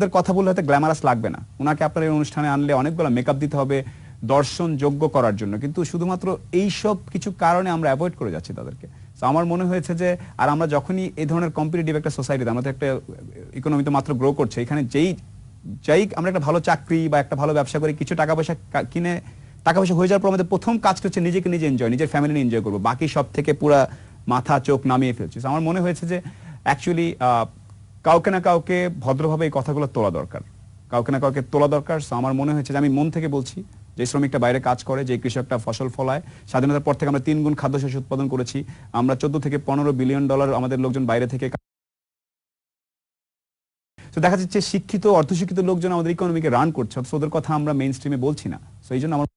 ওদের কথা বললে হয়তো গ্ল্যামারাস লাগবে না। ওনাকে আপনার এই অনুষ্ঠানে আনলে অনেকগুলো মেকআপ দিতে হবে, দর্শন যোগ্য করার জন্য। কিন্তু শুধুমাত্র এই সব কিছু কারণে আমরা অ্যাভয়েড করে যাচ্ছি তাদেরকে। তো আমার মনে হয়েছে যে, আর আমরা যখনই এই ধরনের কম্পিটিটিভ একটা সোসাইটিতে আমাদের একটা ইকোনমি তো মাত্র গ্রো করছে, এখানে যেই, যাই আমরা একটা ভালো চাকরি বা একটা ভালো ব্যবসা করি, কিছু টাকা পয়সা কিনে, টাকা পয়সা হয়ে যাওয়ার পর আমাদের প্রথম কাজটা হচ্ছে নিজেকে নিজে এনজয় নিজের ফ্যামিলি এনজয় করব। বাকি সব থেকে পুরা মাথা, চোখ নামিয়ে ফেলছি। আমার মনে হয়েছে যে অ্যাকচুয়ালি কাউকে না কাউকে ভদ্রভাবে এই কথাগুলো তোলা দরকার। কাউকে না কাউকে তোলা দরকার। আমার মনে হয়েছে যে আমি মন থেকে বলছি, যে শ্রমিকটা বাইরে কাজ করে, যে কৃষকটা ফসল ফলায়, স্বাধীনতার পর থেকে আমরা তিন গুণ খাদ্যশস্য উৎপাদন করেছি। আমরা চোদ্দ থেকে পনেরো বিলিয়ন ডলার আমাদের লোকজন বাইরে থেকে তো দেখা যাচ্ছে শিক্ষিত, অর্ধশিক্ষিত লোকজন আমাদের ইকোনমিকে রান করছে। অথচ ওদের কথা আমরা মেইন স্ট্রিমে বলছি না। তো এই জন্য আমার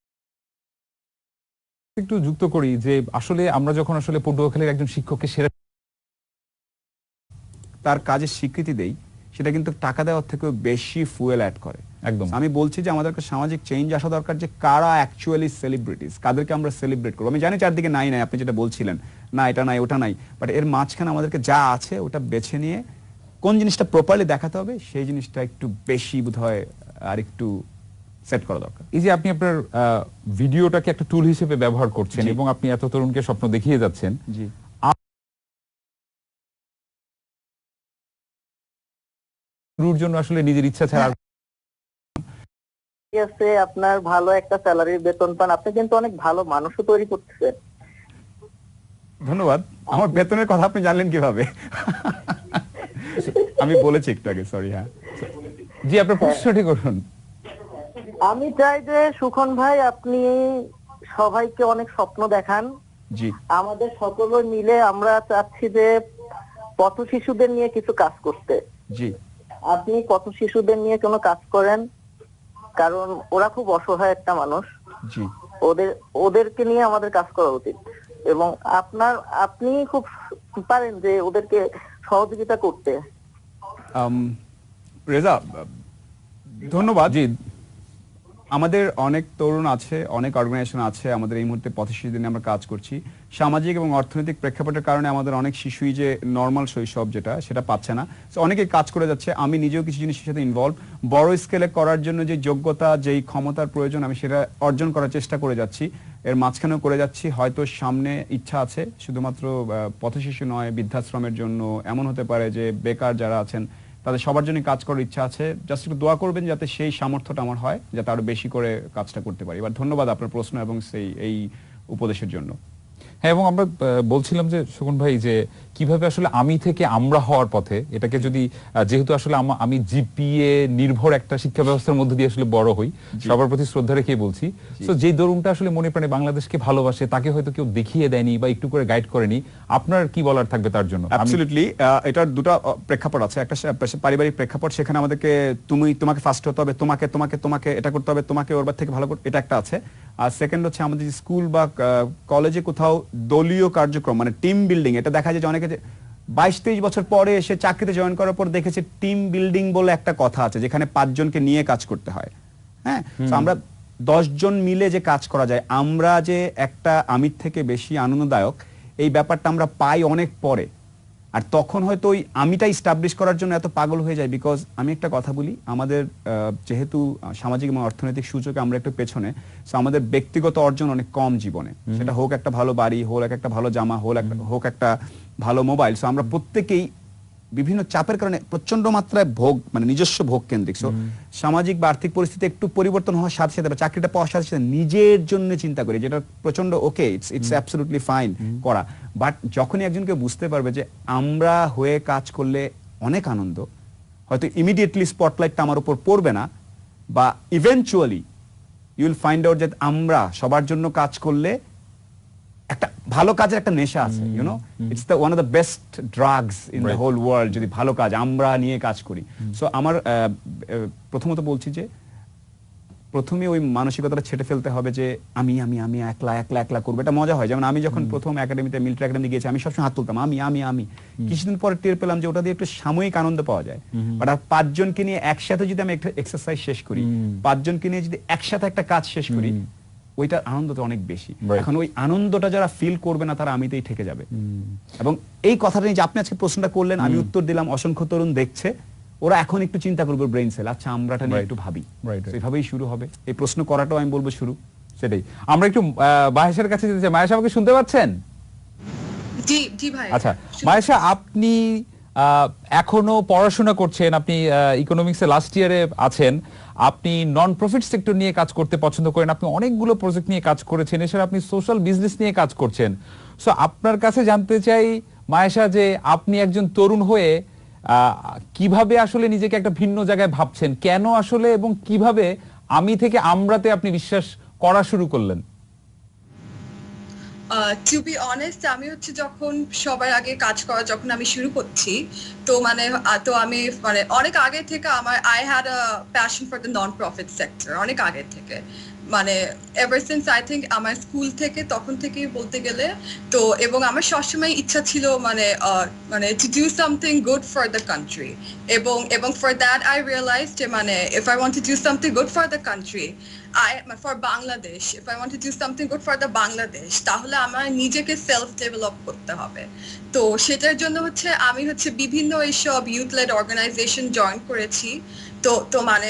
একটু যুক্ত করি যে আসলে আমরা যখন আসলে পটুয়াখালীর একজন শিক্ষককে সেরা তার কাজের স্বীকৃতি দেই সেটা কিন্তু টাকা দেওয়ার থেকেও বেশি ফুয়েল অ্যাড করে। একদম। আমি বলছি যে আমাদেরকে সামাজিক চেঞ্জ আসা দরকার যে কারা অ্যাকচুয়ালি সেলিব্রিটিস কাদেরকে আমরা সেলিব্রেট করব। আমি জানি চারদিকে নাই নাই আপনি যেটা বলছিলেন না এটা নাই ওটা নাই বাট এর মাঝখানে আমাদেরকে যা আছে ওটা বেছে নিয়ে কোন জিনিসটা প্রপারলি দেখাতে হবে সেই জিনিসটা একটু বেশি বোধ হয় আর একটু সেট করা দরকার। এই যে আপনি আপনার ভিডিওটাকে একটা টুল হিসেবে ব্যবহার করছেন এবং আপনি এত তরুণকে স্বপ্ন দেখিয়ে যাচ্ছেন জি। শুরুর জন্য আসলে নিজের ইচ্ছা ছাড়া আছে আপনার ভালো একটা স্যালারির বেতন পান। আপনি কিন্তু অনেক ভালো মানুষও তৈরি করতেছেন। ধন্যবাদ। আমার বেতনের কথা আপনি জানলেন কীভাবে? আমি বলেছি একটু আগে সরি হ্যাঁ। জি আপনার প্রশ্নটি করুন। আমি চাই যে সুখন ভাই আপনি সবাইকে অনেক স্বপ্ন দেখান। জি। আমাদের সকলে মিলে আমরা চাচ্ছি যে পথ শিশুদের নিয়ে কিছু কাজ করতে। জি। আপনি কত শিশুদের নিয়ে কোনো কাজ করেন? কারণ ওরা খুব অসহায় একটা মানুষ। ওদের ওদেরকে নিয়ে আমাদের কাজ করা উচিত। এবং আপনার আপনি খুব পারেন যে ওদেরকে সহযোগিতা করতে। রেজা ধন্যবাদ। জি। আমাদের অনেক তরুণ আছে, অনেক অর্গানাইজেশন আছে, আমাদের এই মুহূর্তে পথ শিশুদের নিয়ে আমরা কাজ করছি। সামাজিক এবং অর্থনৈতিক প্রেক্ষাপটের কারণে আমাদের অনেক শিশুই যে নর্মাল শৈশব যেটা, সেটা পাচ্ছে না। অনেকে কাজ করে যাচ্ছে, আমি নিজেও কিছু জিনিসের সাথে ইনভলভ বড় স্কেলে করার জন্য যে যোগ্যতা, যেই ক্ষমতার প্রয়োজন, আমি সেটা অর্জন করার চেষ্টা করে যাচ্ছি। এর মাঝখানেও করে যাচ্ছি, হয়তো সামনে ইচ্ছা আছে, শুধুমাত্র পথশিশু নয়, বৃদ্ধাশ্রমের জন্য। এমন হতে পারে যে বেকার যারা আছেন তাদের সবার জন্য কাজ করার ইচ্ছা আছে। জাস্ট একটু দোয়া করবেন যাতে সেই সামর্থ্যটা আমার হয়, যাতে আরও বেশি করে কাজটা করতে পারি। এবার ধন্যবাদ আপনার প্রশ্ন এবং সেই, এই উপদেশের জন্য। হ্যাঁ এবং আমরা বলছিলাম যে, শকুন ভাই, যে কীভাবে আসলে আমি থেকে আমরা হওয়ার পথে এটাকে যদি যেহেতু আসলে আমি জিপিএ নির্ভর একটা শিক্ষা ব্যবস্থার মধ্যে দিয়ে আসলে বড় হই সবার প্রতি শ্রদ্ধা রেখে বলছি। তো যে দরুনটা আসলে মনে প্রাণে বাংলাদেশকে ভালোবাসে তাকে হয়তো কেউ দেখিয়ে দেয়নি বা একটু করে গাইড করেনি আপনার কি বলার থাকবে তার জন্য? অ্যাবসলিউটলি এটার দুটো প্রেক্ষাপট আছে। একটা পারিবারিক প্রেক্ষাপট সেখানে আমাদেরকে তুমি তোমাকে ফার্স্ট হতে হবে তোমাকে তোমাকে তোমাকে এটা করতে হবে তোমাকে ওর থেকে ভালো করতে এটা একটা আছে। আর সেকেন্ড হচ্ছে আমাদের স্কুল বা কলেজে কোথাও দলীয় কার্যক্রম মানে টিম বিল্ডিং এটা দেখা যায় যে অনেকে যে বাইশ তেইশ বছর পরে এসে চাকরিতে জয়েন করার পর দেখেছে টিম বিল্ডিং বলে একটা কথা আছে যেখানে পাঁচজনকে নিয়ে কাজ করতে হয়। হ্যাঁ? আমরা দশজন মিলে যে কাজ করা যায় আমরা যে একটা আমির থেকে বেশি আনন্দদায়ক এই ব্যাপারটা আমরা পাই অনেক পরে। আর তখন হয়তো ওই আমিটা ইস্টাবলিশ করার জন্য এত পাগল হয়ে যায় বিকজ আমি একটা কথা বলি আমাদের যেহেতু সামাজিক এবং অর্থনৈতিক সূচকে আমরা একটু পেছনে সো আমাদের ব্যক্তিগত অর্জন অনেক কম জীবনে। সেটা হোক একটা ভালো বাড়ি হোক একটা ভালো জামা হোক একটা হোক একটা ভালো মোবাইল সো আমরা প্রত্যেকেই বিভিন্ন চাপের কারণে প্রচণ্ড মাত্রায় ভোগ মানে নিজস্ব ভোগ কেন্দ্রিক। সো সামাজিক বা আর্থিক পরিস্থিতি একটু পরিবর্তন হওয়ার সাথে সাথে চাকরিটা পাওয়ার সাথে সাথে নিজের জন্য চিন্তা করি যেটা প্রচণ্ড okay it's it's absolutely fine করা। বাট যখনই একজনকে বুঝতে পারবে যে আমরা হয়ে কাজ করলে অনেক আনন্দ হয়তো ইমিডিয়েটলি স্পটলাইটটা আমার উপর পড়বে না বা ইভেনচুয়ালি ইউল ফাইন্ড আউট যে আমরা সবার জন্য কাজ করলে একটা ভালো কাজের একটা নেশা আছে you know it's the one of the best drugs in the whole world যদি ভালো কাজ আমরা নিয়ে কাজ করি। সো আমার প্রথমত বলছি যে প্রথমে ওই মানসিকতাটা ছেটে ফেলতে হবে যে আমি আমি আমি একলা একলা একলা করব। এটা মজা হয়। যেমন আমি যখন প্রথম একাডেমিতে মিলিটারি একাডেমি গিয়েছি আমি সবসময় হাত তুলতাম আমি আমি আমি। কিছুদিন পরে টের পেলাম যে ওটা দিয়ে একটু সাময়িক আনন্দ পাওয়া যায়। বাট আর পাঁচজনকে নিয়ে একসাথে যদি আমি একটা এক্সারসাইজ শেষ করি পাঁচজনকে নিয়ে যদি একসাথে একটা কাজ শেষ করি ওইটার আনন্দটা অনেক বেশি। এখন ওই আনন্দটা যারা ফিল করবে না তারা আমিতেই থেকে যাবে। এবং এই কথাটা নিয়ে যে আপনি আজকে প্রশ্নটা করলেন আমি উত্তর দিলাম অসংখ্য তরুণ দেখছে। ওরা এখন একটু চিন্তা করবে ব্রেন সেল আচ্ছা আমরাটা নিয়ে একটু ভাবি. এভাবেই শুরু হবে। এই প্রশ্ন করাটাও আমি বলব শুরু। সেটাই। আমরা একটু আহ, মাহেশের কাছে যেতে চাই। মাহেশ আমাকে শুনতে পাচ্ছেন? জি জি ভাই। আচ্ছা মায়েশা আপনি এখনও পড়াশোনা করছেন, আপনি ইকোনমিক্সে লাস্ট ইয়ারে আছেন, আপনি নন প্রফিট সেক্টর নিয়ে কাজ করতে পছন্দ করেন, আপনি অনেকগুলো প্রজেক্ট নিয়ে কাজ করেছেন, এছাড়া আপনি সোশ্যাল বিজনেস নিয়ে কাজ করছেন। সো আপনার কাছে জানতে চাই, মায়েশা, যে আপনি একজন তরুণ হয়ে কীভাবে আসলে নিজেকে একটা ভিন্ন জায়গায় ভাবছেন? কেন আসলে এবং কীভাবে আমি থেকে আমরাতে আপনি বিশ্বাস করা শুরু করলেন? টু বি অনেস্ট আমি হচ্ছে যখন সবার আগে কাজ করা যখন আমি শুরু করছি, তো মানে তো আমি মানে অনেক আগে থেকে আমার I had a passion for the non profit sector অনেক আগে থেকে। মানে এভার সিন্স আই থিঙ্ক আমার স্কুল থেকে, তখন থেকেই বলতে গেলে, তো এবং আমার সবসময় ইচ্ছা ছিল মানে মানে to do something good for the country এবং এবং ফর দ্যাট আই রিয়েলাইজ যে মানে if I want to do something good for the country I for Bangladesh, if I want to do something good for the তাহলে আমার নিজেকে self develop করতে হবে। তো সেটার জন্য হচ্ছে আমি হচ্ছে বিভিন্ন এইসব ইউথ লেড অর্গানাইজেশন জয়েন করেছি। তো তো মানে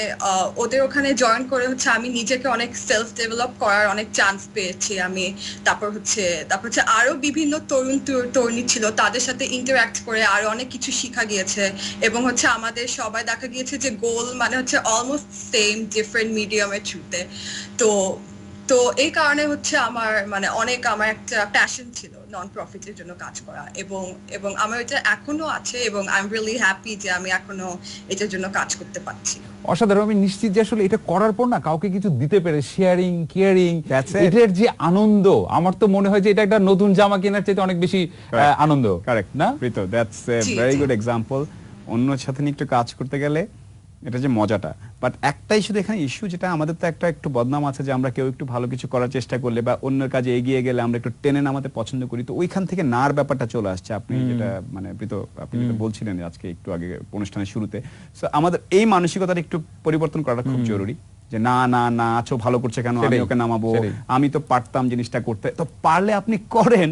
ওদের ওখানে জয়েন করে হচ্ছে আমি নিজেকে অনেক সেলফ ডেভেলপ করার অনেক চান্স পেয়েছি আমি। তারপর হচ্ছে তারপর হচ্ছে আরও বিভিন্ন তরুণ তরুণী ছিল, তাদের সাথে ইন্টারাক্ট করে আরও অনেক কিছু শেখা গিয়েছে। এবং হচ্ছে আমাদের সবাই দেখা গিয়েছে যে গোল মানে হচ্ছে অলমোস্ট সেম ডিফারেন্ট মিডিয়ামের থ্রুতে তো তো এই কারণে হচ্ছে আমার মানে অনেক আমার একটা প্যাশন ছিল নন প্রফিটের জন্য কাজ করা এবং এবং আমার এটা এখনও আছে এবং আই এম রিয়েলি হ্যাপি যে আমি এখনও এটার জন্য কাজ করতে পারছি। অসাধারণ আমি নিশ্চিত যে আসলে এটা করার পর না কাউকে কিছু দিতে পেরে শেয়ারিং কেয়ারিং এটার যে আনন্দ আমার তো মনে হয় যে এটা একটা নতুন জামা কেনার চাইতে অনেক বেশি আহ, আনন্দ। কারেক্ট না? Preet that's a very good example অন্যর সাথে নিয়ে একটু কাজ করতে গেলে এটা যে মজাটা। বাট একটাই শুধু এখানে ইস্যু যেটা আমাদের তো একটা একটু বদনাম আছে যে আমরা কেউ একটু ভালো কিছু করার চেষ্টা করলে বা অন্যের কাজে এগিয়ে গেলে আমরা একটু টেনে নামাতে পছন্দ করি তো ওইখান থেকে নার ব্যাপারটা চলে আসছে। আপনি যেটা মানে প্রীত আপনি যেটা বলছিলেন আজকে একটু আগে অনুষ্ঠানের শুরুতে। সো আমাদের এই মানসিকতার একটু পরিবর্তন করাটা খুব জরুরি যে না না না আছো ভালো করছে কেন? আমি ওকে নামাবো। আমি তো পারতাম জিনিসটা করতে। তো পারলে আপনি করেন।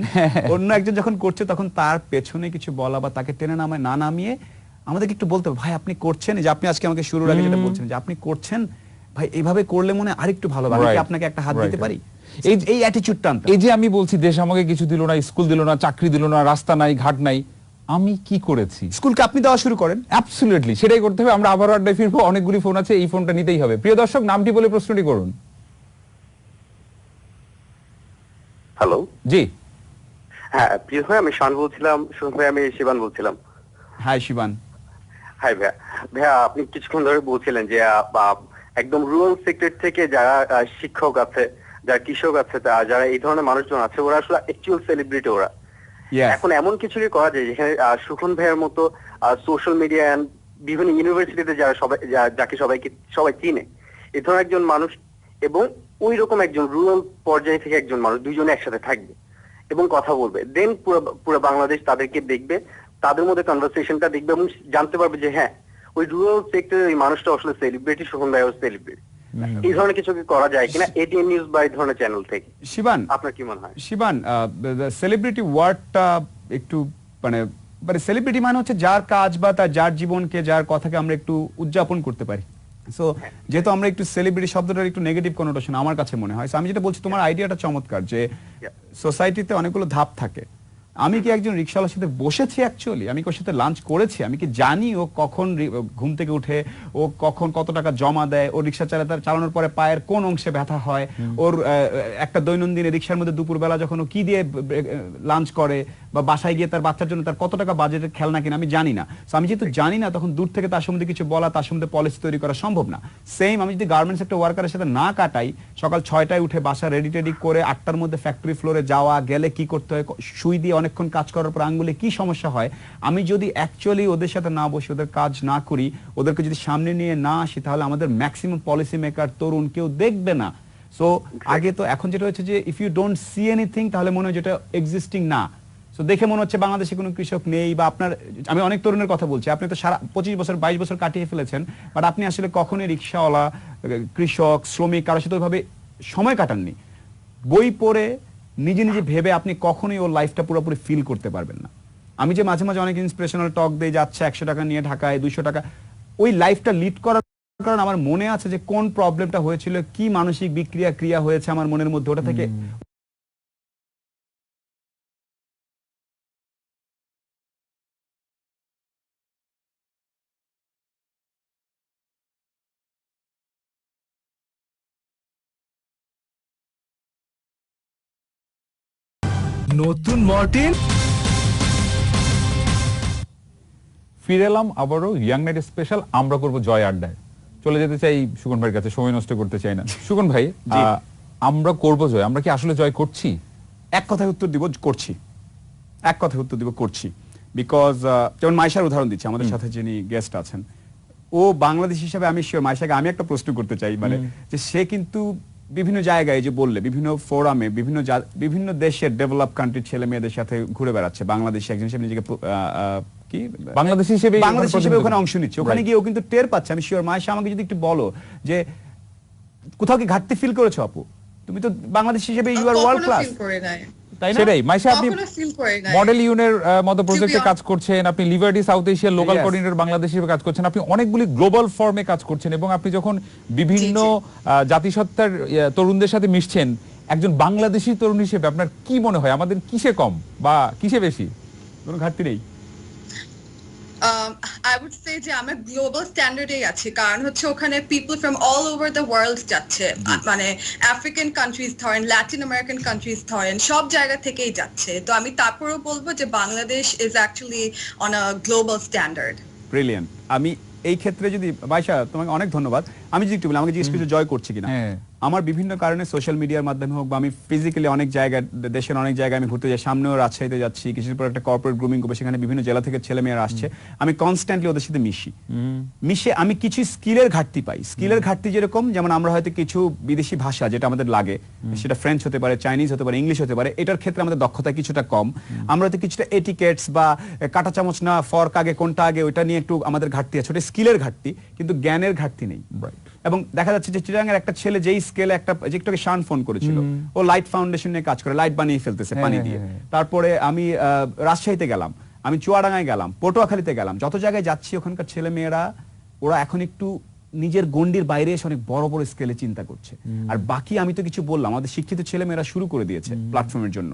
অন্য একজন যখন করছে তখন তার পেছনে কিছু বলা বা তাকে টেনে নামায় না নামিয়ে আমাদেরকে একটু বলতে হবে, ভাই আপনি করছেন? যে আপনি আজকে আমাকে শুরুর আগে যেটা বলছেন যে আপনি করছেন ভাই এইভাবে করলে মনে হয় আরেকটু ভালো হবে। আমি কি আপনাকে একটা হাত দিতে পারি. এই এই অ্যাটিটিউডটা এই যে আমি বলছি দেশ আমাকে কিছু দিল না স্কুল দিল না চাকরি দিল না রাস্তা নাই ঘাট নাই আমি কি করেছি? স্কুলকে আপনি দেওয়া শুরু করেন। অ্যাবসলিউটলি সেটাই করতে হবে। আমরা আবারও আড্ডায় ফিরবো অনেকগুলি ফোন আছে এই ফোনটা নিতেই হবে। প্রিয় দর্শক নামটি বলে প্রশ্নটি করুন। হ্যালো জি। হ্যাঁ প্রিয় ভাই আমি শান বলছিলাম শুনুন ভাই আমি শিবান বলছিলাম। হাই শিবান। হাই ভাইয়া ভাইয়া আপনি কিছুক্ষণ ধরে বলছিলেন যে একদম রুরাল সেক্টর থেকে যারা শিক্ষক আছে যারা কৃষক আছে যারা এই ধরনের মানুষজন আছে ওরা আসলে অ্যাকচুয়াল সেলিব্রিটি ওরা। এখন এমন কিছু কি করা যায় যেখানে সুখন ভাইয়ের মতো সোশ্যাল মিডিয়া অ্যান্ড বিভিন্ন ইউনিভার্সিটিতে যারা সবাই যাকে সবাইকে সবাই চিনে এই ধরনের একজন মানুষ এবং ওই রকম একজন রুরাল পর্যায়ে থেকে একজন মানুষ দুইজনে একসাথে থাকবে এবং কথা বলবে। দেন পুরো পুরো বাংলাদেশ তাদেরকে দেখবে তাদের মধ্যে কনভারসেশনটা দেখবে এবং জানতে পারবে যে হ্যাঁ ওই রুরাল সেক্টরের ওই মানুষটা আসলে সেলিব্রিটি সুখন ভাই সেলিব্রিটি এই ধরনের কিছু কি করা যায় কিনা? এটিএন নিউজ বা এই ধরনের চ্যানেল থেকে। শিবান আপনার কি মনে হয়? শিবান সেলিব্রিটি ওয়ার্ডটা একটু মানে মানে সেলিব্রিটি মানে হচ্ছে যার কাজ বা তার যার জীবনকে যার কথাকে আমরা একটু উদযাপন করতে পারি। সো যেহেতু আমরা একটু সেলিব্রিটি শব্দটার একটু নেগেটিভ কনোটেশন আমার কাছে মনে হয় আমি যেটা বলছি তোমার আইডিয়াটা চমৎকার যে সোসাইটিতে অনেকগুলো ধাপ থাকে। আমি কি একজন রিক্সাওয়ালার সাথে বসেছি অ্যাকচুয়ালি আমি কি ওর সাথে লাঞ্চ করেছি? আমি কি জানি ও কখন ঘুম থেকে উঠে ও কখন কত টাকা জমা দেয় ও রিক্সা চালায় তার চালানোর পরে পায়ের কোন অংশে ব্যথা হয় ওর একটা দৈনন্দিন রিক্সার মধ্যে দুপুরবেলা যখন ও কি দিয়ে লাঞ্চ করে বা বাসায় গিয়ে তার বাচ্চার জন্য তার কত টাকা বাজেটের খেলনা কিনা আমি জানি না। আমি যেহেতু জানি না তখন দূর থেকে তার সম্বন্ধে কিছু বলা তার সম্বন্ধে পলিসি তৈরি করা সম্ভব না। সেম আমি যদি গার্মেন্টস একটা ওয়ার্কারের সাথে না কাটাই সকাল ছয়টায় উঠে বাসা রেডি টেডি করে আটটার মধ্যে ফ্যাক্টরি ফ্লোরে যাওয়া গেলে কি করতে হয় সুই দিয়ে অনেকক্ষণ কাজ করার পর আঙ্গুলে কি সমস্যা হয়, আমি যদি অ্যাকচুয়ালি ওদের সাথে না বসে, ওদের কাজ না করি, ওদেরকে যদি সামনে নিয়ে না আসি, তাহলে আমাদের ম্যাক্সিমাম পলিসি মেকার তরুণ কেউ দেখবে না। সো আগে তো এখন যেটা হচ্ছে যে if you don't see anything তাহলে মনে হয় যেটা এক্সিস্টিং না। সো দেখে মনে হচ্ছে বাংলাদেশে কোনো কৃষক নেই বা আপনার, আমি অনেক তরুণের কথা বলছি, আপনি তো সারা পঁচিশ বছর, বাইশ বছর কাটিয়ে ফেলেছেন বাট আপনি আসলে কখনোই রিক্সাওয়ালা, কৃষক, শ্রমিক, কারোর সাথে ওইভাবে সময় কাটাননি। বই পড়ে নিজে নিজে ভেবে আপনি কখনোই ওর লাইফটা পুরোপুরি ফিল করতে পারবেন না। আমি যে মাঝে মাঝে অনেক ইন্সপিরেশনাল টক দিয়ে যাচ্ছে একশো টাকা নিয়ে ঢাকায়, দুইশো টাকা, ওই লাইফটা লিড করার কারণ আমার মনে আছে যে কোন প্রবলেমটা হয়েছিল, কি মানসিক বিক্রিয়া ক্রিয়া হয়েছে আমার মনের মধ্যে, ওটা থেকে নতুন মর্টিন ফিরে এলাম আবারও ইয়াং নাইট স্পেশাল আমরা করব জয় আড্ডায়। চলে যেতে চাই সুগন ভাইয়ের কাছে সময় নষ্ট করতে চাই না। সুগন ভাই আমরা করব জয় আমরা কি আসলে জয় করছি? এক কথায় উত্তর দিব করছি। এক কথায় উত্তর দিব করছি। বিকজ যেমন মাইশার উদাহরণ দিচ্ছি আমাদের সাথে যিনি গেস্ট আছেন। ও বাংলাদেশ হিসাবে আমি শিওর মাইশাকে আমি একটা প্রশ্ন করতে চাই মানে যে সে কিন্তু বিভিন্ন জায়গায় যে বললে বিভিন্ন ফোরামে বিভিন্ন বিভিন্ন দেশের ডেভেলপ কান্ট্রির ছেলে মেয়েদের সাথে ঘুরে বেড়াচ্ছে। বাংলাদেশে একজন হিসেবে নিজেকে কি? বাংলাদেশ হিসেবে বাংলাদেশ হিসেবে ওখানে অংশ নিচ্ছে। ওখানে গিয়ে ও কিন্তু টের পাচ্ছে। আমি শিওর মায়ের আমাকে যদি একটু বলো যে কোথাও কি ঘাটতি ফিল করেছ আপু? তুমি তো বাংলাদেশ হিসেবে ইউ আর ওয়ার্ল্ড ক্লাস তাই না? সেটাই মাইশা আপনি মডেল ইউনের মতো প্রজেক্টে কাজ করছেন আপনি লিবার্টি সাউথ এশিয়ার লোকাল. কোঅর্ডিনেটর বাংলাদেশ হিসেবে কাজ করছেন আপনি অনেকগুলি গ্লোবাল ফর্মে কাজ করছেন এবং আপনি যখন বিভিন্ন জাতিসত্তার তরুণদের সাথে মিশছেন একজন বাংলাদেশি তরুণ হিসেবে আপনার কি মনে হয়? আমাদের কিসে কম বা কিসে বেশি? কোনো ঘাটতি নেই? আই উড সে যে আমরা গ্লোবাল স্ট্যান্ডার্ডে আছি। কারণ হচ্ছে ওখানে people from all over the world যাচ্ছে। মানে আফ্রিকান কান্ট্রিজ ধরেন ল্যাটিন আমেরিকান কান্ট্রিজ ধরেন সব জায়গা থেকেই যাচ্ছে। তো আমি তারপরেও বলব যে Bangladesh is actually on a global standard brilliant আমি এই ক্ষেত্রে যদি বাইশা তোমাকে অনেক ধন্যবাদ। আমি যদি একটু বলি আমাকে জিজ্ঞেস করছ জয় করছি কিনা? হ্যাঁ। আমার বিভিন্ন কারণে সোশ্যাল মিডিয়ার মাধ্যমে হোক বা আমি ফিজিক্যালি অনেক জায়গায় দেশের অনেক জায়গায় আমি ঘুরতে যাই সামনেও রাজশাহীতে যাচ্ছি কিছুদিন পর একটা কর্পোরেট গ্রুমিং করব সেখানে বিভিন্ন জেলা থেকে ছেলে মেয়েরা আসছে আমি কনস্ট্যান্টলি ওদের সাথে মিশি। মিশে আমি কিছু স্কিলের ঘাটতি পাই। স্কিলের ঘাটতি যেরকম যেমন আমরা হয়তো কিছু বিদেশি ভাষা যেটা আমাদের লাগে সেটা ফ্রেঞ্চ হতে পারে চাইনিজ হতে পারে ইংলিশ হতে পারে এটার ক্ষেত্রে আমাদের দক্ষতা কিছুটা কম। আমরা হয়তো কিছুটা এটিকেটস বা কাঁটা চামচ না ফর্ক আগে কোনটা আগে ওইটা নিয়ে একটু আমাদের ঘাটতি আছে ওটা স্কিলের ঘাটতি কিন্তু জ্ঞানের ঘাটতি নেই। Right. এবং দেখা যাচ্ছে যে চিরাঙের একটা ছেলে যেই স্কেলে একটা যে একটু শান ফোন করেছিল ও লাইট ফাউন্ডেশন নিয়ে কাজ করে লাইট বানিয়ে ফেলতেছে হ্যাঁ, পানি হ্যাঁ, দিয়ে। হ্যাঁ। তারপরে আমি রাজশাহীতে গেলাম। আমি চুয়াডাঙ্গায় গেলাম পটুয়াখালীতে গেলাম। যত জায়গায় যাচ্ছি ওখানকার ছেলে মেয়েরা ওরা এখন একটু নিজের গন্ডির বাইরে এসে অনেক বড় বড় স্কেলে চিন্তা করছে। আর বাকি আমি তো কিছু বললাম আমাদের শিক্ষিত ছেলে মেয়েরা শুরু করে দিয়েছে প্ল্যাটফর্মের জন্য।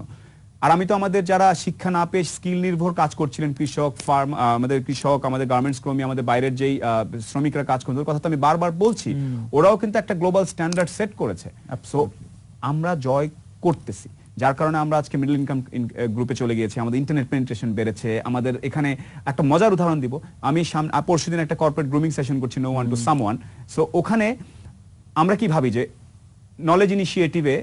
আর আমি তো আমাদের যারা শিক্ষা না পেয়ে স্কিল নির্ভর কাজ করছিলেন কৃষক ফার্ম আমাদের কৃষক আমাদের গার্মেন্টস কর্মী আমাদের বাইরের যেই শ্রমিকরা কাজ করছেন ওদের কথা তো আমি বারবার বলছি। ওরাও কিন্তু একটা গ্লোবাল স্ট্যান্ডার্ড সেট করেছে। সো আমরা জয় করতেছি। যার কারণে আমরা আজকে মিডল ইনকাম গ্রুপে চলে গিয়েছি আমাদের ইন্টারনেট পেনিট্রেশন বেড়েছে আমাদের এখানে একটা মজার উদাহরণ দিব। আমি সামনে পরশু দিন একটা কর্পোরেট গ্রুমিং সেশন করছি no one to someone so ওখানে আমরা কি ভাবি যে নলেজ ইনিশিয়েটিভে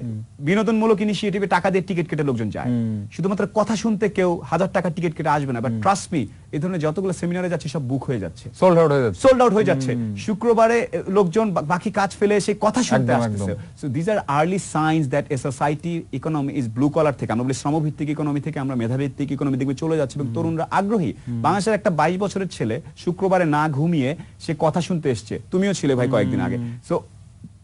বিনোদনমূলক ইনিশিয়েটিভে টাকা দিয়ে টিকিট কেটে লোকজন যায়। শুধুমাত্র কথা শুনতে কেউ হাজার টাকা টিকিট কেটে আসবে না বাট ট্রাস্ট মি এই ধরনের যতগুলো সেমিনারে যাচ্ছে সব বুক হয়ে যাচ্ছে। সোল্ড আউট হয়ে যাচ্ছে। সোল্ড আউট হয়ে যাচ্ছে। শুক্রবারে লোকজন বাকি কাজ ফেলে এসে কথা শুনতে আসতেছে। So these are early signs that a society economy is blue collar থেকে আমরা বলি শ্রমভিত্তিক ইকোনমি থেকে আমরা মেধাভিত্তিক ইকোনমি দিকে চলে যাচ্ছে এবং তরুণরা আগ্রহী। বাংলাদেশের একটা বাইশ বছরের ছেলে শুক্রবারে না ঘুমিয়ে সে কথা শুনতে এসছে। তুমিও ছিলে ভাই কয়েকদিন আগে। সো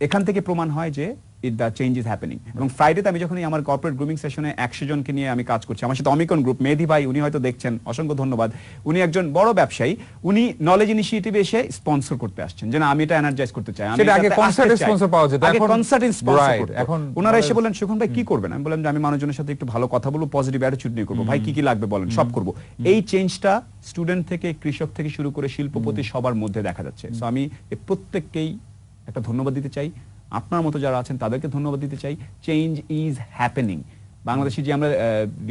এখান থেকে প্রমাণ হয় যে it the change is happening এবং ফ্রাইডেতে আমি যখন আমার কর্পোরেট গ্রুমিং সেশনে একশো জনকে নিয়ে আমি কাজ করছি আমার সাথে অমিকন গ্রুপ ভাই উনি হয়তো দেখছেন অসংখ্য ধন্যবাদ। উনি একজন বড় ব্যবসায়ী উনি নলেজ ইনিশিয়েটিভে এসে স্পন্সর করতে আসছেন যে না আমি এটা এনার্জাইজ করতে চাই আমি আগে এটাতে concert আসতে এ চাই। sponsor পাওয়া যেত, এখন- কনসার্ট স্পন্সর এখন ওনারা এসে বললেন সুখন ভাই কি করবেন? আমি বললাম যে আমি মানুষজনের সাথে একটু ভালো কথা বলব পজিটিভ অ্যাটিটিউড নিয়ে করব। ভাই কি কি লাগবে বলেন? সব করব। এই চেঞ্জটা স্টুডেন্ট থেকে কৃষক থেকে শুরু করে শিল্পপতি সবার মধ্যে দেখা যাচ্ছে। সো আমি প্রত্যেককেই একটা ধন্যবাদ দিতে চাই। আপনার মতো যারা আছেন তাদেরকে ধন্যবাদ দিতে চাই। চেঞ্জ ইজ হ্যাপেনিং বাংলাদেশে যে আমরা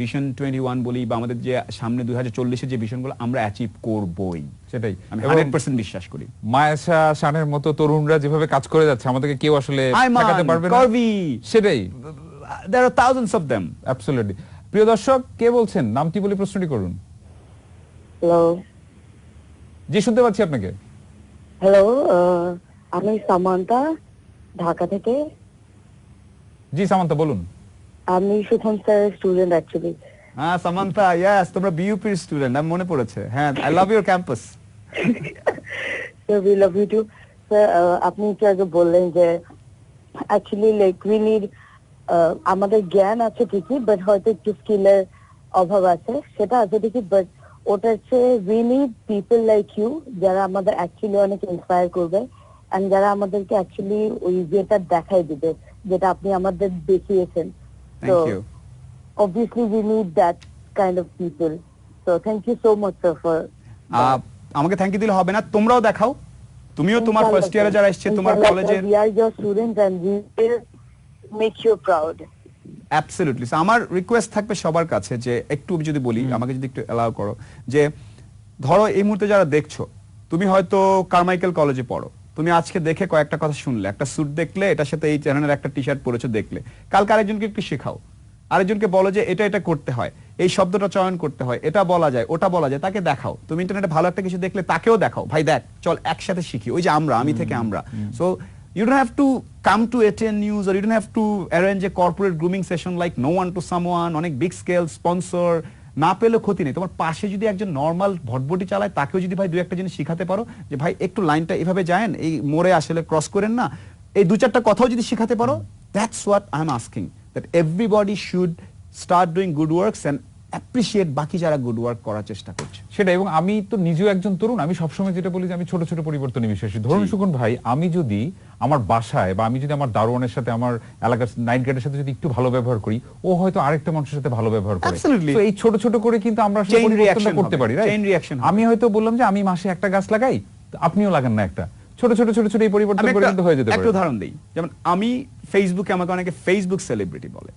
ভিশন টোয়েন্টি ওয়ান বলি বা আমাদের যে সামনে দুই হাজার চল্লিশের যে ভিশনগুলো আমরা অ্যাচিভ করবই। সেটাই। আমি হান্ড্রেড পার্সেন্ট বিশ্বাস করি। মায়াশা শানের মতো তরুণরা যেভাবে কাজ করে যাচ্ছে আমাদেরকে কেউ আসলে পারবে না। সেটাই। There are thousands of them. Absolutely প্রিয় দর্শক কে বলছেন? নামটি বলে প্রশ্নটি করুন। হ্যালো জি শুনতে পাচ্ছি আপনাকে। হ্যালো আমি সামান্তা ঢাকা থেকে। জি সামান্তা বলুন। আমি সুখন স্যারের স্টুডেন্ট অ্যাকচুয়ালি হ্যাঁ সামান্তা ইয়েস তোমরা বিইউপির স্টুডেন্ট আমি মনে পড়েছে। হ্যাঁ I love your campus we love you too. Sir, uh, আপনি একটু আগে বললেন যে অ্যাকচুয়ালি লাইক উই নিড আমাদের জ্ঞান আছে ঠিকই বাট হয়তো একটু স্কিলের অভাব আছে সেটা আছে ঠিকই বাট ওটা হচ্ছে we need people like you যারা আমাদের অ্যাকচুয়ালি অনেক ইন্সপায়ার করবে। এন্ড যারা আমাদেরকে অ্যাকচুয়ালি ওই যেটা দেখাই দিবে যেটা আপনি আমাদের দেখিয়েছেন। তো you obviously we need that kind of people so thank you so much sir for আমাকে থ্যাংক ইউ দিলে হবে না তোমরাও দেখাও। তুমিও তোমার ফার্স্ট ইয়ারে যারা এসছে তোমার কলেজের we are your students and we will make you proud absolutely আমার রিকোয়েস্ট থাকবে সবার কাছে যে একটু যদি বলি আমাকে যদি একটু অ্যালাউ করো যে ধরো এই মুহূর্তে যারা দেখছ তুমি হয়তো কারমাইকেল কলেজে পড়ো। তুমি আজকে দেখে কয়েকটা কথা শুনলে। একটা স্যুট দেখলে এটার সাথে এই চ্যানেলের একটা টি শার্ট পরেছো দেখলে। কালকে আরেকজনকে একটু শেখাও। আরেকজনকে বলো যে এটা এটা করতে হয়। এই শব্দটা চয়ন করতে হয়। এটা বলা যায় ওটা বলা যায় তাকে দেখাও। তুমি ইন্টারনেটে ভালো একটা কিছু দেখলে তাকেও দেখাও। ভাই দেখ চল একসাথে শিখি। ওই যে আমরা আমি থেকে আমরা। So you don't have to come to attend news or you don't have to arrange a corporate grooming session like no one to someone অনেক বিগ স্কেল স্পন্সর না পেলে ক্ষতি নেই। তোমার পাশে যদি একজন নর্মাল ভটভটি চালায়, তাকেও যদি ভাই দু একটা জিনিস শিখাতে পারো যে, ভাই, একটু লাইনটা এভাবে যায়েন, এই মোড়ে আসলে ক্রস করেন না। এই দু চারটা কথাও যদি শিখাতে পারো that's what I am asking that everybody should start doing good works and appreciate বাকি যারা গুড ওয়ার্ক করার চেষ্টা করছে। সেটা এবং আমি তো নিজেও একজন তরুণ আমি সবসময় যেটা বলি যে আমি ছোট ছোট পরিবর্তনে বিশ্বাসী। ধরুন। সুকুন ভাই আমি যদি আমার বাসায় বা আমি যদি আমার দারোয়ানের সাথে আমার এলাকার নাইট গার্ডের সাথে যদি একটু ভালো ব্যবহার করি ও হয়তো আরেকটা মানুষের সাথে ভালো ব্যবহার করে। তো এই ছোট ছোট করে কিন্তু আমরা পরিবর্তনটা reaction করতে পারি? Chain আমি হয়তো বললাম যে আমি মাসে একটা গাছ লাগাই আপনিও লাগান না একটা। ছোট ছোট ছোট ছোট এই পরিবর্তন কিন্তু হয়ে যেতে একটা পারে। উদাহরণ দিই। যেমন আমি ফেসবুকে আমাকে অনেকে ফেসবুক সেলিব্রিটি বলে।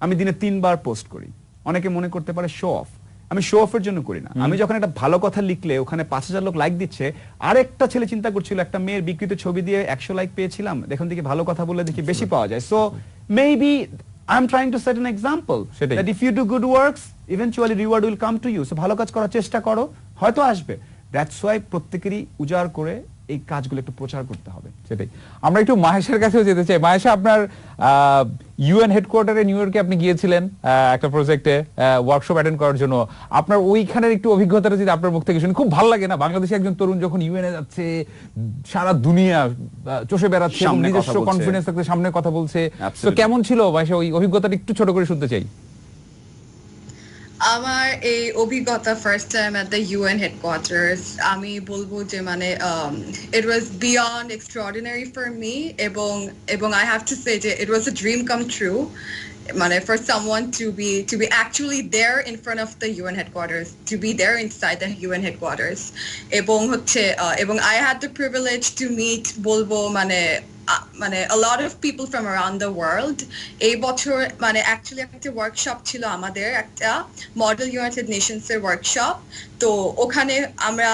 আমি দিনে তিনবার পোস্ট করি। অনেকে মনে করতে পারে শো অফ আমি শো অফের জন্য করি না। আমি যখন একটা ভালো কথা লিখলে ওখানে পাঁচ হাজার লোক লাইক দিচ্ছে আরেকটা ছেলে চিন্তা করছিল একটা মেয়ের বিকৃত ছবি দিয়ে একশো লাইক পেয়েছিলাম দেখুন দেখি ভালো কথা বলে দেখি বেশি পাওয়া যায়। So maybe I am trying to set an example that if you do good works eventually reward will come to you so ভালো কাজ করার চেষ্টা করো হয়তো আসবে। দ্যাটস ওয়াই প্রত্যেকেরই উজাড় করে এই কাজগুলো একটু প্রচার করতে হবে। সেটাই। আমরা একটু মাহেশের কাছেও যেতে চাই। মাহেশা আপনার ইউএন হেডকোয়ার্টারে নিউ ইয়র্কে আপনি গিয়েছিলেন একটা প্রজেক্টে ওয়ার্কশপ অ্যাটেন্ড করার জন্য। আপনার ওইখানের একটু অভিজ্ঞতাটা যদি আপনার মুখ থেকে শুনি খুব ভালো লাগে না? বাংলাদেশে একজন তরুণ যখন ইউএনএ যাচ্ছে সারা দুনিয়া চষে বেড়াচ্ছে নিজস্ব কনফিডেন্স থাকতে সামনে কথা বলছে। তো কেমন ছিল? ভাই ওই অভিজ্ঞতাটা একটু ছোট করে শুনতে চাই। আমার এই অভিজ্ঞতা first time at the UN headquarters আমি বলব যে মানে it was beyond extraordinary for me এবং এবং আই হ্যাভ টু সে যে it was a dream come true মানে for someone to be to be actually there in front of the UN headquarters to be there inside the UN headquarters এবং হচ্ছে আহ, এবং I had the privilege to meet বলব মানে আহ, মানে a lot of people from around the world এই বছর মানে actually একটা ওয়ার্কশপ ছিল আমাদের, একটা মডেল ইউনাইটেড নেশনস এর ওয়ার্কশপ তো ওখানে আমরা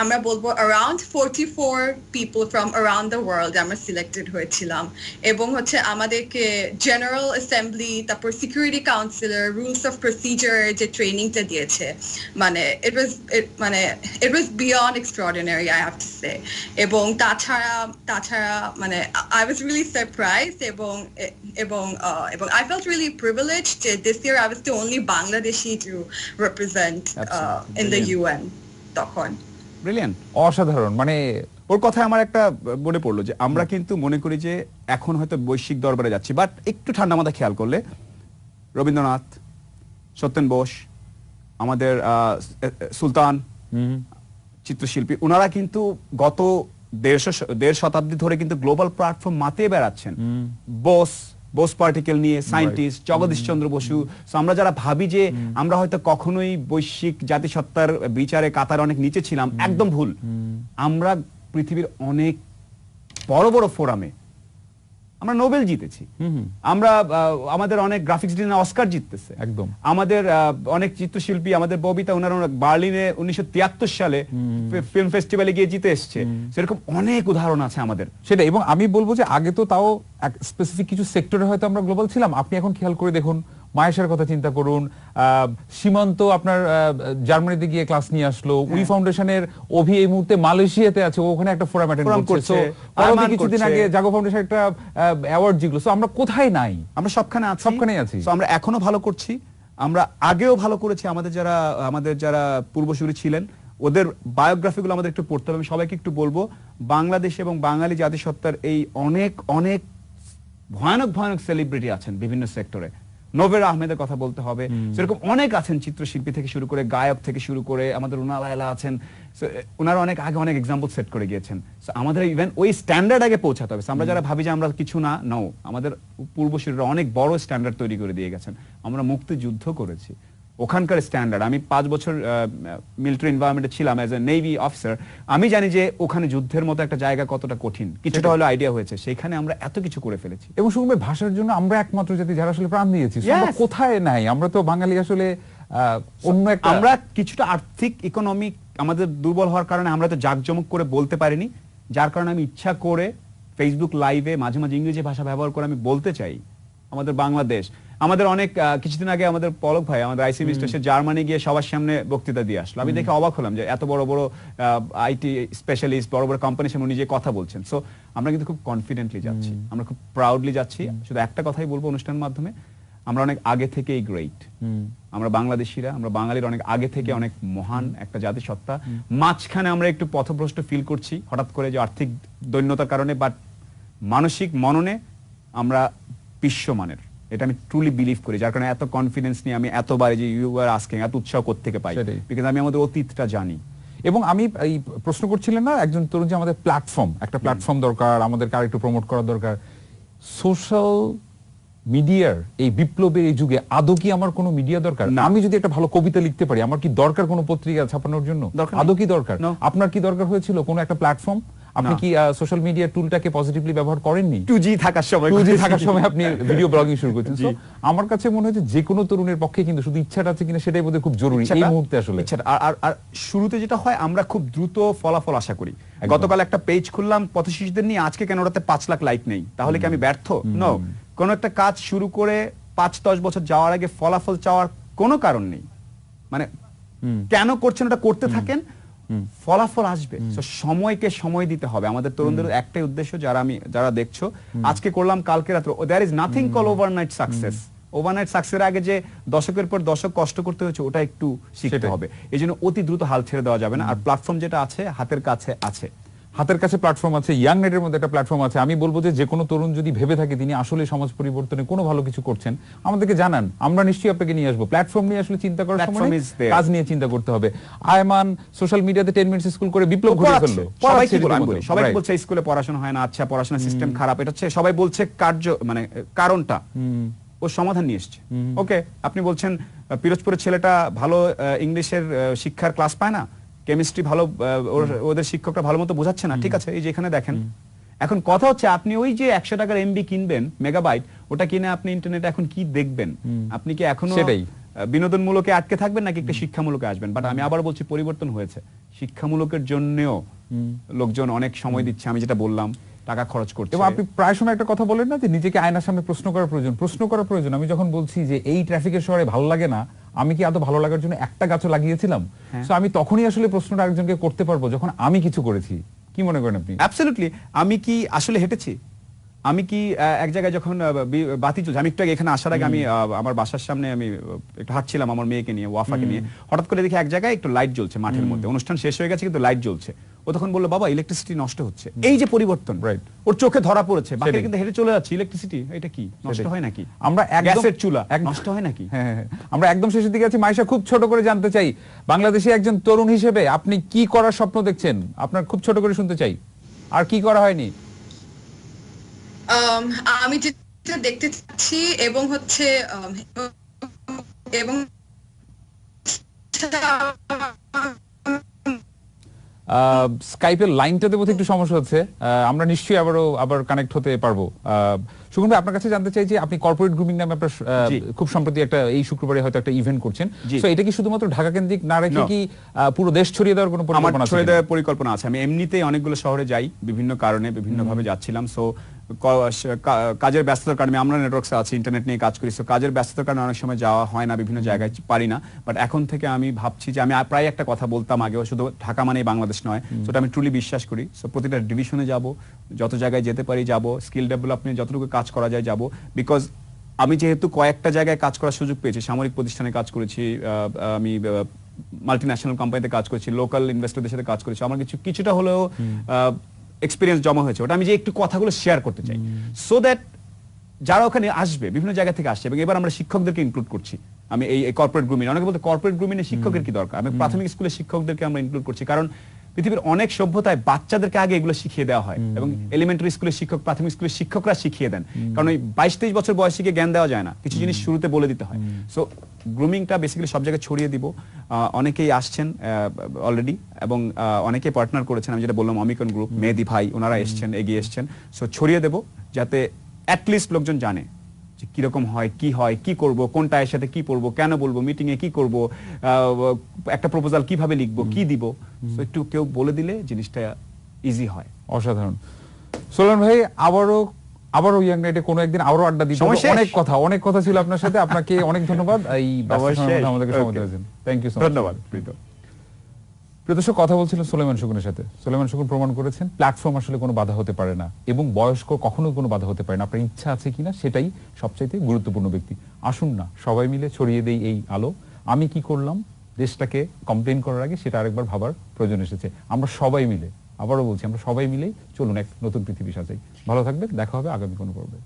আমরা বলব around 44 people from around the world আমরা সিলেক্টেড হয়েছিলাম এবং হচ্ছে আমাদেরকে জেনারেল অ্যাসেম্বলি তারপর security councillor rules of procedure যে ট্রেনিংটা দিয়েছে মানে ইট ওয়াজ মানে it was beyond extraordinary I have to say এবং তাছাড়া তাছাড়া মানে আই ওয়াজ রিয়েলি সারপ্রাইজ এবং এবং আহ, এবং আই ফেল্ট রিয়েলি প্রিভিলেজ যে this year I was the only Bangladeshi to represent Absolutely. In the Brilliant. UN তখন brilliant অসাধারণ। মানে ওর কথায় আমার একটা মনে পড়ল যে আমরা কিন্তু মনে করি যে এখন হয়তো বৈশ্বিক দরবারে যাচ্ছি বাট একটু ঠান্ডা মাথা খেয়াল করলে রবীন্দ্রনাথ সত্যেন বোস আমাদের আহ, সুলতান চিত্রশিল্পী ওনারা কিন্তু গত দেড়শো দেড় শতাব্দী ধরে কিন্তু গ্লোবাল প্ল্যাটফর্ম মাতিয়ে বেড়াচ্ছেন। বোস বোস পার্টিকেল নিয়ে সায়েন্টিস্ট জগদীশ চন্দ্র বসু আমরা যারা ভাবি যে আমরা হয়তো কখনোই বৈশ্বিক জাতিসত্তার বিচারে কাতার অনেক নিচে ছিলাম একদম ভুল। আমরা পৃথিবীর অনেক বড় বড় ফোরামে আমরা নোবেল জিতেছি। আমরা আমাদের অনেক গ্রাফিক্স ডিজাইনার অস্কার জিততেছে। একদম। আমাদের অনেক চিত্রশিল্পী আমাদের ববিতা ওনার ওনারা বার্লিনে উনিশশো তিয়াত্তর সালে ফিল্ম ফেস্টিভ্যালে গিয়ে জিতে এসছে। সেরকম অনেক উদাহরণ আছে আমাদের। সেটা এবং আমি বলব যে আগে তো তাও এক স্পেসিফিক কিছু সেক্টরে হয়তো আমরা গ্লোবাল ছিলাম। আপনি এখন খেয়াল করে দেখুন মায়েশার কথা চিন্তা করুন সীমান্ত আপনার জার্মানিতে গিয়ে ক্লাস নিয়ে আসলো উই ফাউন্ডেশনের অভি এই মুহূর্তে মালয়েশিয়াতে আছে ওখানে একটা ফোরাম অ্যাটেন্ড করছে। পরবর্তী কিছুদিন আগে জাগো ফাউন্ডেশন একটা অ্যাওয়ার্ড জিতলো So, আমরা কোথায় নাই? আমরা সবখানে আছি। সবখানেই আছি। So আমরা এখনও ভালো করছি। আমরা আগেও ভালো করেছি। আমাদের যারা আমাদের যারা পূর্বসূরি ছিলেন ওদের বায়োগ্রাফিগুলো আমাদের একটু পড়তে হবে। আমি সবাইকে একটু বলব বাংলাদেশ এবং বাঙালি জাতিসত্তার এই অনেক অনেক ভয়ানক ভয়ানক সেলিব্রিটি আছেন বিভিন্ন সেক্টরে নভের আহমেদের কথা বলতে হবে। সেরকম অনেক আছেন চিত্রশিল্পী থেকে শুরু করে গায়ক থেকে শুরু করে আমাদের রুনা লায়লা আছেন। ওনারা অনেক আগে অনেক এক্সাম্পল সেট করে গিয়েছেন। আমাদের ইভেন ওই স্ট্যান্ডার্ড আগে পৌঁছাতে হবে। আমরা যারা ভাবি যে আমরা কিছু না নও আমাদের পূর্বসূরীরা অনেক বড় স্ট্যান্ডার্ড তৈরি করে দিয়ে গেছেন। আমরা মুক্তিযুদ্ধ করেছি। ওখানকার স্ট্যান্ডার্ড আমি পাঁচ বছর মিলিটারি এনভায়রনমেন্টে ছিলাম অ্যাজ এ নেভি অফিসার আমি জানি যে ওখানে যুদ্ধের মতো একটা জায়গা কতটা কঠিন। কিছুটা হলো আইডিয়া হয়েছে। সেখানে আমরা এত কিছু করে ফেলেছি। এবং সুগম ভাষার জন্য আমরা একমাত্র জাতি যারা আসলে প্রাণ দিয়েছি. কোথায় নাই? আমরা তো বাঙালি আসলে অন্য একটা আমরা কিছুটা আর্থিক ইকোনমিক আমাদের দুর্বল হওয়ার কারণে আমরা তো জাঁকজমক করে বলতে পারিনি। যার কারণে আমি ইচ্ছা করে ফেসবুক লাইভে মাঝে মাঝে ইংরেজি ভাষা ব্যবহার করে আমি বলতে চাই। আমাদের বাংলাদেশ। আমাদের অনেক কিছুদিন আগে আমাদের পলক ভাই আমাদের আইসি মিস্টার জার্মানি গিয়ে সবার সামনে বক্তৃতা দিয়ে আসলো। আমি দেখে অবাক হলাম যে এত বড় বড় আইটি স্পেশালিস্ট বড় বড় কোম্পানির সামনে নিজে কথা বলছেন। সো আমরা কিন্তু খুব কনফিডেন্টলি যাচ্ছি। আমরা খুব প্রাউডলি যাচ্ছি। শুধু একটা কথাই বলব অনুষ্ঠানের মাধ্যমে আমরা অনেক আগে থেকেই গ্রেট আমরা বাংলাদেশিরা আমরা বাঙালির অনেক আগে থেকে অনেক মহান একটা জাতিসত্তা। মাঝখানে আমরা একটু পথভ্রষ্ট ফিল করছি হঠাৎ করে যে আর্থিক দৈন্যতার কারণে বাট মানসিক মননে আমরা বিশ্বমানের এটা আমি ট্রুলি বিলিভ করি। যার কারণে এত কনফিডেন্স নিয়ে আমি এতবার যে ইউ আর আস্কিং এত উৎসাহ থেকে পাই। বিকজ আমি আমাদের অতীতটা জানি। এবং আমি এই প্রশ্ন করছিলেন না একজন তরুণ যে আমাদের প্ল্যাটফর্ম একটা প্ল্যাটফর্ম দরকার আমাদের আমাদেরকে আরেকটু প্রমোট করা দরকার। সোশ্যাল মিডিয়ার এই বিপ্লবের এই যুগে আদৌ কি আমার কোনো মিডিয়া দরকার? না। আমি যদি একটা ভালো কবিতা লিখতে পারি আমার কি দরকার কোনো পত্রিকা ছাপানোর জন্য? আদৌ কি দরকার. আপনার কি দরকার হয়েছিল কোনো একটা প্ল্যাটফর্ম আপনি কি সোশ্যাল মিডিয়া টুলটাকে পজিটিভলি ব্যবহার করেননি? টু জি থাকার সময় টু জি থাকার সময় আপনি ভিডিও ব্লগিং শুরু করছেন। আমার কাছে মনে হচ্ছে যে কোনো তরুণের পক্ষে কিন্তু শুধু ইচ্ছাটা আছে কিনা সেটাই বোধহয় খুব জরুরি এই মুহূর্তে আসলে। আর আর শুরুতে যেটা হয় আমরা খুব দ্রুত ফলাফল আশা করি। গতকাল একটা পেজ খুললাম পথ শিশুদের নিয়ে আজকে কেন ওটাতে পাঁচ লাখ লাইক নেই? তাহলে কি আমি ব্যর্থ? নো কোন একটা কাজ শুরু করে পাঁচ দশ বছর যাওয়ার আগে ফলাফল চাওয়ার কোনো কারণ নেই। মানে কেন করছেন ওটা করতে থাকেন? ফলাফল আসবে। সময়কে সময় দিতে হবে। আমাদের তরুণদের একটাই উদ্দেশ্য যারা আমি যারা দেখছ আজকে করলাম কালকে রাত্রে। There is nothing call overnight success overnight success আগে যে দশকের পর দশক কষ্ট করতে হয়েছে ওটা একটু শিখতে হবে। এই জন্য অতি দ্রুত হাল ছেড়ে দেওয়া যাবে না। আর প্ল্যাটফর্ম যেটা আছে হাতের কাছে আছে। হাতের কাছে প্ল্যাটফর্ম আছে ইয়াং নেটের মধ্যে একটা প্ল্যাটফর্ম আছে। আমি বলব যে যে কোনো তরুণ যদি ভেবে থাকে তিনি আসলে সমাজ পরিবর্তনে কোনো ভালো কিছু করছেন আমাদেরকে জানান। আমরা নিশ্চয়ই আপনাকে নিয়ে আসব। প্ল্যাটফর্ম নিয়ে আসলে চিন্তা করার সময়. কাজ নিয়ে চিন্তা করতে হবে। আয়মান সোশ্যাল মিডিয়াতে টেন মিনিটস স্কুল করে বিপ্লব পড়াচ্ছে। ফেলল। সবাই বলছে? স্কুলে পড়াশোনা হয় না? আচ্ছা পড়াশোনা সিস্টেম খারাপ। এটা হচ্ছে সবাই বলছে কার্য মানে কারণটা। ও সমাধান নিয়ে এসছে। ওকে আপনি বলছেন পিরোজপুরের ছেলেটা ভালো ইংলিশের শিক্ষার ক্লাস পায় না? কেমিস্ট্রি ভালো ওদের শিক্ষকরা ভালো মতো বোঝাচ্ছে না। ঠিক আছে এই যে এখানে দেখেন। এখন কথা হচ্ছে আপনি ওই যে একশো টাকার এমবি কিনবেন মেগাবাইট ওটা কিনে আপনি ইন্টারনেটে এখন কি দেখবেন? আপনি কি এখনও সেটাই। বিনোদনমূলকে আটকে থাকবেন নাকি একটা শিক্ষামূলকে আসবেন? বাট আমি আবার বলছি পরিবর্তন হয়েছে। শিক্ষামূলকের জন্যও লোকজন অনেক সময় দিচ্ছে আমি যেটা বললাম টাকা খরচ করছে। এবং আপনি প্রায় সময় একটা কথা বলেন না যে নিজেকে আয়নার সামনে প্রশ্ন করা প্রয়োজন। প্রশ্ন করা প্রয়োজন। আমি যখন বলছি যে এই ট্রাফিকের শহরে ভালো লাগে না আমি কি এত ভালো লাগার জন্য একটা গাছও লাগিয়েছিলাম? তো আমি তখনই আসলে প্রশ্নটা একজনকে করতে পারব যখন আমি কিছু করেছি। কি মনে করেন আপনি? অ্যাবসলিউটলি আমি কি আসলে হেঁটেছি? আমি কি এক জায়গায় যখন বাতি চলছে আমি একটু আগে এখানে আসার আগে আমি আমার বাসার সামনে আমি একটু হাঁটছিলাম আমার মেয়েকে নিয়ে ওয়াফাকে নিয়ে। হঠাৎ করে দেখি এক জায়গায় একটু লাইট জ্বলছে মাঠের মধ্যে। অনুষ্ঠান শেষ হয়ে গেছে কিন্তু লাইট জ্বলছে। ও তখন বলল বাবা ইলেকট্রিসিটি নষ্ট হচ্ছে। এই যে পরিবর্তন ওর চোখে ধরা পড়েছে। বাকি কিন্তু হেঁটে চলে যাচ্ছে। ইলেকট্রিসিটি এটা কি? নষ্ট হয় নাকি? আমরা গ্যাসের চুলা। এক- নষ্ট হয় নাকি? হ্যাঁ, হ্যাঁ, হ্যাঁ। আমরা একদম শেষের দিকে আছি। মাইশা খুব ছোট করে জানতে চাই। বাংলাদেশে একজন তরুণ হিসেবে আপনি কি করার স্বপ্ন দেখছেন? আপনার খুব ছোট করে শুনতে চাই। আর কি করা হয়নি? আমি যেটা দেখতে চাচ্ছি এবং হচ্ছে um, এবং স্কাইপের লাইনটাতে বোধহয় একটু সমস্যা হচ্ছে। আমরা নিশ্চয়ই আবারও আবার কানেক্ট হতে পারব। আহ, সুগন ভাই আপনার কাছে জানতে চাই যে আপনি কর্পোরেট গ্রুমিং নামে আপনার খুব সম্প্রতি একটা এই শুক্রবারে হয়তো একটা ইভেন্ট করছেন। তো এটা কি শুধুমাত্র ঢাকা কেন্দ্রিক না রেখে কি পুরো দেশ ছড়িয়ে দেওয়ার কোনো পরিকল্পনা আছে ছড়িয়ে দেওয়ার পরিকল্পনা আছে। আমি এমনিতেই অনেকগুলো শহরে যাই বিভিন্ন কারণে বিভিন্ন ভাবে যাচ্ছিলাম। সো কাজের ব্যস্ততার কারণে আমরা নেটওয়ার্কসে আছি ইন্টারনেট নিয়ে কাজ করি। সো কাজের ব্যস্ততার কারণে অনেক সময় যাওয়া হয় না বিভিন্ন জায়গায় পারি না। বাট এখন থেকে আমি ভাবছি যে আমি প্রায় একটা কথা বলতাম আগেও শুধু ঢাকা মানেই বাংলাদেশ নয়। সেটা আমি ট্রুলি বিশ্বাস করি। সো প্রতিটা ডিভিশনে যাব যত জায়গায় যেতে পারি যাব স্কিল ডেভেলপমেন্ট যতটুকু কাজ করা যায় যাব। বিকজ আমি যেহেতু কয়েকটা জায়গায় কাজ করার সুযোগ পেয়েছি সামরিক প্রতিষ্ঠানে কাজ করেছি আমি মাল্টি ন্যাশনাল কোম্পানিতে কাজ করেছি লোকাল ইনভেস্টরদের সাথে কাজ করেছি। আমার কিছু কিছুটা হলেও এক্সপিরিয়েন্স জমা হয়েছে ওটা আমি যে একটু কথাগুলো শেয়ার করতে চাই। সো দ্যাট যারা ওখানে আসবে বিভিন্ন জায়গা থেকে আসছে এবং এবার আমরা শিক্ষকদেরকে ইনক্লুড করছি। আমি এই কর্পোরেট গ্রুমিন অনেকে বলতে কর্পোরেট গ্রুমিনে শিক্ষকের কি দরকার? আমি প্রাথমিক স্কুলের শিক্ষকদেরকে আমরা ইনক্লুড করছি কারণ পৃথিবীর অনেক সভ্যতায় বাচ্চাদেরকে আগে এগুলো শিখিয়ে দেওয়া হয় এবং এলিমেন্টারি স্কুলের শিক্ষক প্রাথমিক স্কুলের শিক্ষকরা শিখিয়ে দেন। কারণ ওই বাইশ তেইশ বছর বয়সীকে জ্ঞান দেওয়া যায় না। কিছু জিনিস শুরুতে বলে দিতে হয়। সো গ্রুমিংটা বেসিক্যালি সব জায়গায় ছড়িয়ে দিব। অনেকেই আসছেন অলরেডি এবং আহ, অনেকেই পার্টনার করেছেন। আমি যেটা বললাম অমিকন গ্রুপ মেহেদি ভাই ওনারা এসছেন এগিয়ে এসছেন। সো ছড়িয়ে দেব যাতে অ্যাটলিস্ট লোকজন জানে। যে কীরকম হয় কি হয় কি করব কোনটা এর সাথে কি পড়ব কেন বলব মিটিং এ কি করব একটা প্রপোজাল কীভাবে লিখব কি দিব একটু কেউ বলে দিলে জিনিসটা ইজি হয়। অসাধারণ। সোলান ভাই আবারও আবারও ইয়াং নাইটে কোনো একদিন আবারও আড্ডা। শেষ? অনেক কথা অনেক কথা ছিল আপনার সাথে। আপনাকে অনেক ধন্যবাদ। এই? আমাদেরকে সময়. দিয়েছেন থ্যাংক ইউ ধন্যবাদ প্রীত প্রিয় দর্শক, কথা বলছিলেন সোলেমান শকুনের সাথে। সোলেমান শকুন প্রমাণ করেছেন প্ল্যাটফর্ম আসলে কোনো বাধা হতে পারে না এবং বয়স্ক কখনো কোনো বাধা হতে পারে না। আপনার ইচ্ছা আছে কিনা সেটাই সবচাইতে গুরুত্বপূর্ণ ব্যক্তি। আসুন না, সবাই মিলে ছড়িয়ে দেই এই আলো। আমি কি করলাম? দেশটাকে কমপ্লেন করার আগে সেটা আরেকবার ভাবার প্রয়োজন এসেছে। আমরা সবাই মিলে, আবারও বলছি, আমরা সবাই মিলেই চলুন এক নতুন পৃথিবী সাজাই। ভালো থাকবেন, দেখা হবে আগামী কোনো পর্বে।